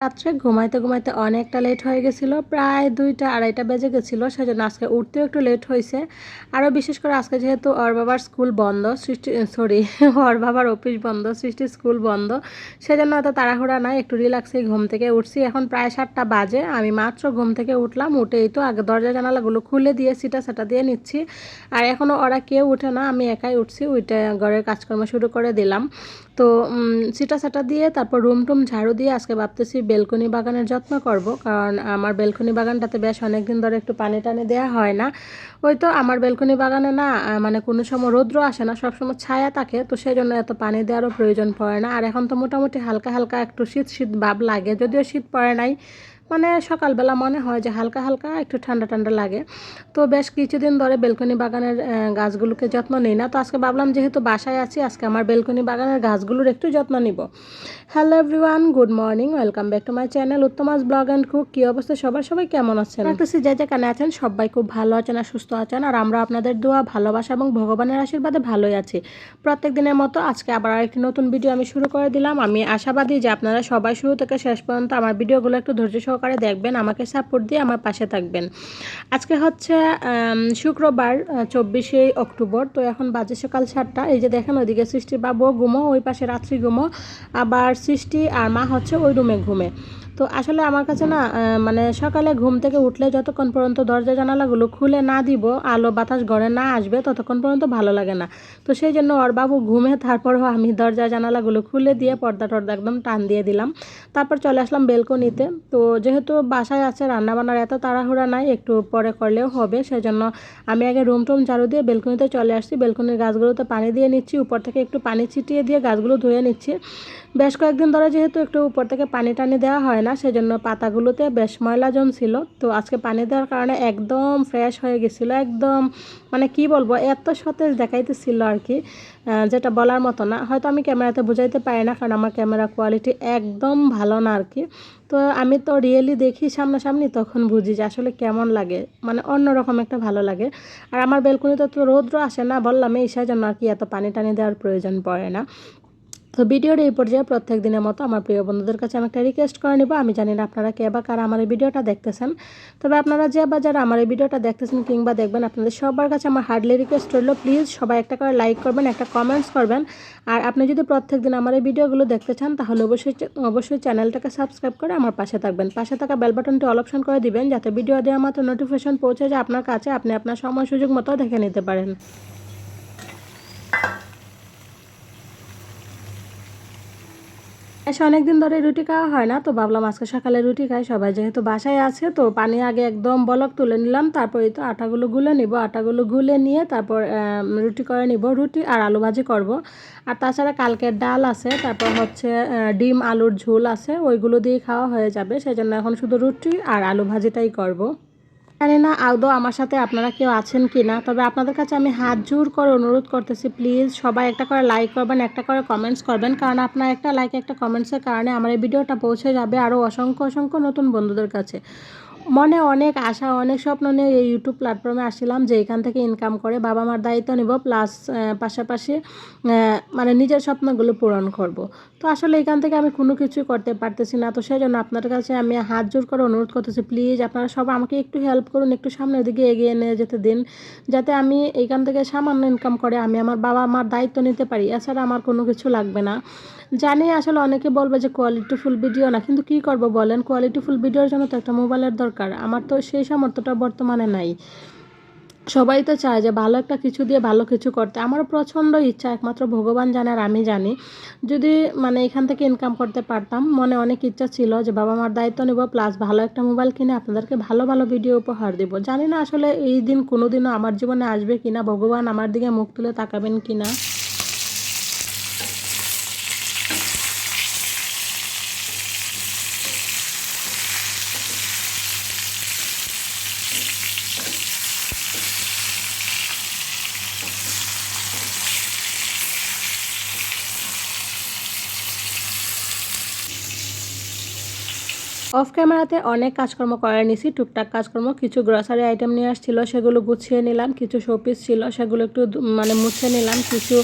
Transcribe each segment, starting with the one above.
রাত্রে ঘুমাইতে ঘুমাইতে অনেকটা লেট হয়ে গেছিল, প্রায় দুইটা আড়াইটা বেজে গেছিল, সেজন্য আজকে উঠতেও একটু লেট হয়েছে আরও বিশেষ করে আজকে যেহেতু ওর বাবার স্কুল বন্ধ, সৃষ্টি সরি ওর বাবার অফিস বন্ধ সৃষ্টির স্কুল বন্ধ, সেজন্য অত তাড়াহুড়া নাই, একটু রিল্যাক্সেই ঘুম থেকে উঠছি। এখন প্রায় সাতটা বাজে, আমি মাত্র ঘুম থেকে উঠলাম, উঠেই তো আগে দরজা জানালাগুলো খুলে দিয়ে সিটা সেটা দিয়ে নিচ্ছি। আর এখনও ওরা কেউ উঠে না, আমি একাই উঠছি, উঠে ঘরের কাজকর্ম শুরু করে দিলাম। তো সিটা সাটা দিয়ে তারপর রুম টুম ঝাড়ু দিয়ে আজকে ভাবতেছি বেলকনি বাগানের যত্ন করব, কারণ আমার বেলকনি বাগানটাতে বেশ অনেক দিন ধরে একটু পানি টানি দেওয়া হয় না। ওই তো আমার বেলকনি বাগানে না মানে কোনো সময় রৌদ্র আসে না, সবসময় ছায়া থাকে, তো সেই জন্য এত পানি দেওয়ারও প্রয়োজন পড়ে না। আর এখন তো মোটামুটি হালকা হালকা একটু শীত শীত ভাব লাগে, যদিও শীত পড়ে নাই মানে সকালবেলা মনে হয় যে হালকা হালকা একটু ঠান্ডা ঠান্ডা লাগে। তো বেশ কিছুদিন ধরে বেলকনি বাগানের গাছগুলোকে যত্ন নিই না। তো আজকে ভাবলাম যেহেতু বাসায় আছি, আজকে আমার বেলকনি বাগানের গাছগুলোর একটু যত্ন নিব। Hello everyone good morning welcome back to my channel Uttama's blog and cook কী অবস্থা? সবার সবাই কেমন আছেন? দেখতেছি যে যেখানে আছেন, সবাই খুব ভালো আছেন আর সুস্থ আছেন। আর আমরা আপনাদের দোয়া, ভালোবাসা এবং ভগবানের আশীর্বাদে ভালোই আছি। প্রত্যেক দিনের মতো আজকে আবার আরেকটি নতুন ভিডিও আমি শুরু করে দিলাম। আমি আশাবাদী যে আপনারা সবাই শুরু থেকে শেষ পর্যন্ত আমার ভিডিওগুলো একটু ধৈর্য সহকারে দেখবেন, আমাকে সাপোর্ট দিয়ে আমার পাশে থাকবেন। আজকে হচ্ছে শুক্রবার চব্বিশে অক্টোবর, তো এখন বাজে সকাল সাতটা। এই যে দেখেন, ওইদিকে সৃষ্টি বাবু ঘুমো, ওই পাশে রাত্রি ঘুমো, আবার সৃষ্টি আর মা হচ্ছে ওই রুমে ঘুমে। তো আসলে আমার কাছে না মানে সকালে ঘুম থেকে উঠলে যতক্ষণ পর্যন্ত দরজা জানালাগুলো খুলে না দিব, আলো বাতাস ঘরে না আসবে, ততক্ষণ পর্যন্ত ভালো লাগে না। তো সেই জন্য ওর বাবু ঘুমে, তারপরেও আমি দরজা জানালাগুলো খুলে দিয়ে পর্দা টর্দা একদম টান দিয়ে দিলাম। তারপর চলে আসলাম বেলকনিতে। তো যেহেতু বাসায় আছে, রান্নাবান্নার এত তাড়াহুড়া নাই, একটু পরে করলেও হবে, সেজন্য আমি আগে রুম টুম ঝাড়ু দিয়ে বেলকনিতে চলে আসছি। বেলকনির গাছগুলোতে পানি দিয়ে নিচ্ছি, উপর থেকে একটু পানি ছিটিয়ে দিয়ে গাছগুলো ধুয়ে নিচ্ছি। বেশ কয়েকদিন ধরে যেহেতু একটু উপর থেকে পানি টানি দেওয়া হয় না, সেজন্য পাতাগুলোতে বেশ ময়লা জমছিল। তো আজকে পানি দেওয়ার কারণে একদম ফ্রেশ হয়ে গেছিল, একদম মানে কি বলব, এত সতেজ দেখাইতেছিল আর কি যেটা বলার মতো না। হয়তো আমি ক্যামেরাতে বোঝাইতে পারি না, কারণ আমার ক্যামেরা কোয়ালিটি একদম ভালো না আর কি। তো আমি তো রিয়েলি দেখি সামনাসামনি, তখন বুঝি যে আসলে কেমন লাগে মানে অন্যরকম একটা ভালো লাগে। আর আমার বেলকুনিতে তো রৌদ্র আসে না, বললাম, এই জন্য আর কি এত পানি টানি দেওয়ার প্রয়োজন পড়ে না। তো ভিডিওর এই পর্যায়ে প্রত্যেক দিনের মতো আমার প্রিয় বন্ধুদের কাছে আমি একটা রিকোয়েস্ট করে নিব। আমি জানি না আপনারা কে বা কারা আমার এই ভিডিওটা দেখতেছেন। তবে আপনারা যে বা যারা আমার এই ভিডিওটা দেখতেছেন কিংবা দেখবেন, আপনাদের সবার কাছে আমার হার্ডলি রিকোয়েস্ট রইল প্লিজ সবাই একটা করে লাইক করবেন, একটা কমেন্টস করবেন। আর আপনি যদি প্রত্যেক দিন আমার এই ভিডিওগুলো দেখতে চান, তাহলে অবশ্যই অবশ্যই চ্যানেলটাকে সাবস্ক্রাইব করে আমার পাশে থাকবেন। পাশে থাকা বেল বাটনটি অল অপশন করে দিবেন, যাতে ভিডিও দেওয়া মাত্র নোটিফিকেশন পৌঁছে যায় আপনার কাছে, আপনি আপনার সময় সুযোগ মতো দেখে নিতে পারেন। এসে অনেকদিন ধরে রুটি খাওয়া হয় না, তো ভাবলাম আজকে সকালে রুটি খাই। সবাই যেহেতু বাসায় আছে, তো পানি আগে একদম বলক তুলে নিলাম, তারপরে তো আটাগুলো গুলে নিব। আটাগুলো গুলে নিয়ে তারপর রুটি করে নিব, রুটি আর আলু ভাজি করব। আর তাছাড়া কালকের ডাল আছে, তারপর হচ্ছে ডিম, আলুর ঝোল আছে, ওইগুলো দিয়ে খাওয়া হয়ে যাবে। সেই জন্য এখন শুধু রুটি আর আলু ভাজিটাই করব। জানি না, আদৌ আমার সাথে আপনারা কেউ আছেন কি না তবে আপনাদের কাছে আমি হাত জোর করে অনুরোধ করতেছি, প্লিজ সবাই একটা করে লাইক করবেন, একটা করে কমেন্টস করবেন, কারণ আপনার একটা লাইক একটা কমেন্টসের কারণে আমার এই ভিডিওটা পৌঁছে যাবে আরও অসংখ্য অসংখ্য নতুন বন্ধুদের কাছে। মনে অনেক আশা, অনেক স্বপ্ন নিয়ে এই ইউটিউব প্ল্যাটফর্মে আসছিলাম যে এখান থেকে ইনকাম করে বাবা মার দায়িত্ব নিব প্লাস পাশাপাশি মানে নিজের স্বপ্নগুলো পূরণ করব। তো আসলে এখান থেকে আমি কোনো কিছুই করতে পারতেছি না। তো সেই জন্য আপনার কাছে আমি হাত জোর করে অনুরোধ করতেছি প্লিজ আপনারা সব আমাকে একটু হেল্প করুন, একটু সামনের দিকে এগিয়ে নিয়ে যেতে দিন। যাতে আমি এইখান থেকে সামান্য ইনকাম করে আমি আমার বাবা মার দায়িত্ব নিতে পারি, এছাড়া আমার কোনো কিছু লাগবে না। জানি আসলে অনেকে বলবে যে কোয়ালিটিফুল ভিডিও না, কিন্তু কি করব বলেন? কোয়ালিটিফুল ভিডিওর জন্য তো একটা মোবাইলের দরকার। আমার তো সেই সামর্থ্যটা বর্তমানে নাই। সবাই তো চায় যে ভালো একটা কিছু দিয়ে ভালো কিছু করতে। আমারও প্রচণ্ড ইচ্ছা, একমাত্র ভগবান জানে আর আমি জানি। যদি মানে এখান থেকে ইনকাম করতে পারতাম, মনে অনেক ইচ্ছা ছিল যে বাবা মার দায়িত্ব নেব প্লাস ভালো একটা মোবাইল কিনে আপনাদেরকে ভালো ভালো ভিডিও উপহার দেবো। জানি না আসলে এই দিন কোনো দিনও আমার জীবনে আসবে কিনা, ভগবান আমার দিকে মুখ তুলে তাকাবেন কিনা। অফ ক্যামেরাতে অনেক কাজকর্ম করে নিছি। টুকটাক কাজকর্ম, কিছু গ্রসারি আইটেম নিয়ে আসছিল, সেগুলো গুছিয়ে নিলাম, কিছু শোপিস ছিল, সেগুলো একটু মানে মুছে নিলাম, কিছু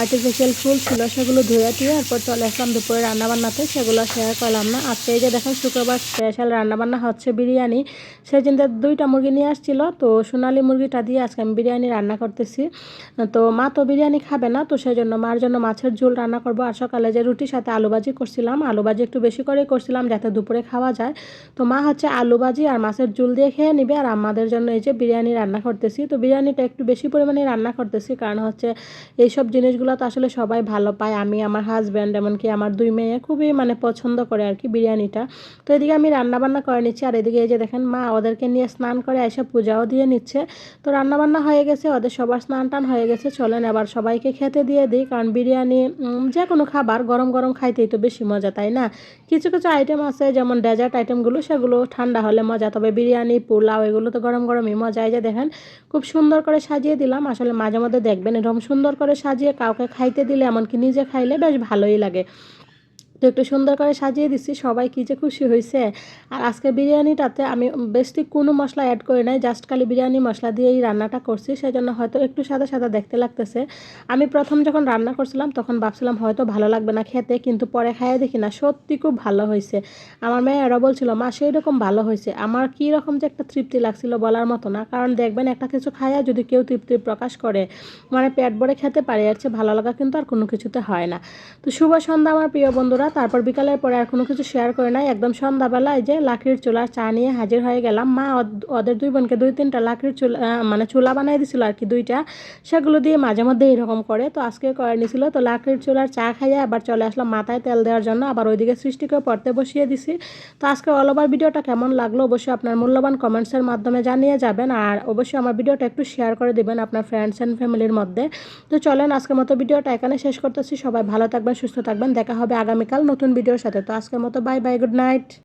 আর্টিফিশিয়াল ফুল ছিল, সেগুলো ধুয়ে টুয়ে এরপর চলে আসলাম দুপুরে রান্নাবান্নাতে, সেগুলো শেয়ার করলাম না। আজকে এই যে দেখেন, শুক্রবার স্পেশাল রান্নাবান্না হচ্ছে বিরিয়ানি। সেই জন্য দুইটা মুরগি নিয়ে আসছিল, তো সোনালি মুরগিটা দিয়ে আজকে আমি বিরিয়ানি রান্না করতেছি। তো মা তো বিরিয়ানি খাবে না, তো সেই জন্য মার জন্য মাছের ঝোল রান্না করব। আর সকালে যে রুটির সাথে আলু ভাজি করছিলাম আলু ভাজি একটু বেশি করে করছিলাম, যাতে দুপুরে খাওয়া যায়। তো মা হচ্ছে আলু ভাজি আর মাছের ঝোল দিয়ে খেয়ে নিবে। আর আমাদের জন্য এই যে বিরিয়ানি রান্না করতেছি। তো বিরিয়ানিটা একটু বেশি পরিমাণে রান্না করতেছি। কারণ হচ্ছে এইসব জিনিসগুলো তো আসলে সবাই ভালো পায়। আমি, আমার হাজব্যান্ড এমনকি আমার দুই মেয়ে খুবই মানে পছন্দ করে আর কি বিরিয়ানিটা। তো এদিকে আমি রান্না বান্না করে নিচ্ছি। আর এদিকে এই যে দেখেন মা ওদেরকে নিয়ে স্নান করে এসে পূজাও দিয়ে নিচ্ছে। তো রান্না বান্না হয়ে গেছে। ওদের সবার স্নান টান হয়ে গেছে। চলেন এবার সবাইকে খেতে দিয়ে দিই। কারণ বিরিয়ানি যে কোনো খাবার গরম গরম খাইতেই তো বেশি মজা, তাই না? কিছু কিছু আইটেম আছে যেমন ডেজার্ট আইটেমগুলো সেগুলো ঠান্ডা হলে মজা। তবে বিরিয়ানি, পোলাও, এগুলো তো গরম গরমই মজা। এই যে দেখেন, খুব সুন্দর করে সাজিয়ে দিলাম। আসলে মাঝে মধ্যে দেখবেন এরকম সুন্দর করে সাজিয়ে কাউকে খাইতে দিলে এমনকি নিজে খাইলে বেশ ভালোই লাগে। একটু সুন্দর করে সাজিয়ে দিচ্ছি সবাই কী যে খুশি হয়েছে আর আজকে বিরিয়ানিটাতে আমি বেশি কোনো মশলা অ্যাড করি নাই জাস্ট খালি বিরিয়ানি মশলা দিয়েই রান্নাটা করছি সেই জন্য হয়তো একটু সাদা সাদা দেখতে লাগতেছে। আমি প্রথম যখন রান্না করছিলাম, তখন ভাবছিলাম হয়তো ভালো লাগবে না খেতে, কিন্তু পরে খাইয়ে দেখি না, সত্যি খুব ভালো হয়েছে আমার মেয়েরা বলছিল, মা সেই রকম ভালো হয়েছে আমার কী রকম যে একটা তৃপ্তি লাগছিল বলার মতো না, কারণ দেখবেন একটা কিছু খাইয়া যদি কেউ তৃপ্তি প্রকাশ করে মানে পেট ভরে খেতে পারে আর চেয়ে ভালো লাগা কিন্তু আর কোনো কিছুতে হয় না। তো শুভ সন্ধ্যা আমার প্রিয় বন্ধুরা তারপর বিকালের পরে আর কোনো কিছু শেয়ার করে নাই। একদম সন্ধ্যাবেলায় যে লাকড়ির চুলার চা নিয়ে হাজির হয়ে গেলাম। মা ওদের দুই বোনকে দুই তিনটা লাকড়ির চুলা মানে চুলা বানাই দিছিল আর কি দুইটা। সেগুলো দিয়ে মাঝে মধ্যে এরকম করে। তো আজকে করে নিছিল। তো লাকড়ির চুলার চা খাইয়ে আবার চলে আসলাম মাথায় তেল দেওয়ার জন্য। আবার ওইদিকে সৃষ্টিকেও পড়তে বসিয়ে দিছি। তো আজকে অল ওভার ভিডিওটা কেমন লাগল অবশ্যই আপনার মূল্যবান কমেন্টসের মাধ্যমে জানিয়ে যাবেন। আর অবশ্যই আমার ভিডিওটা একটু শেয়ার করে দিবেন আপনার ফ্রেন্ডস অ্যান্ড ফ্যামিলির মধ্যে। তো চলেন আজকের মতো ভিডিওটা এখানে শেষ করতেছি। সবাই ভালো থাকবেন, সুস্থ থাকবেন। দেখা হবে আগামীকাল। নতুন ভিডিওর সাথে। তো আজকের মতো বাই বাই গুড নাইট।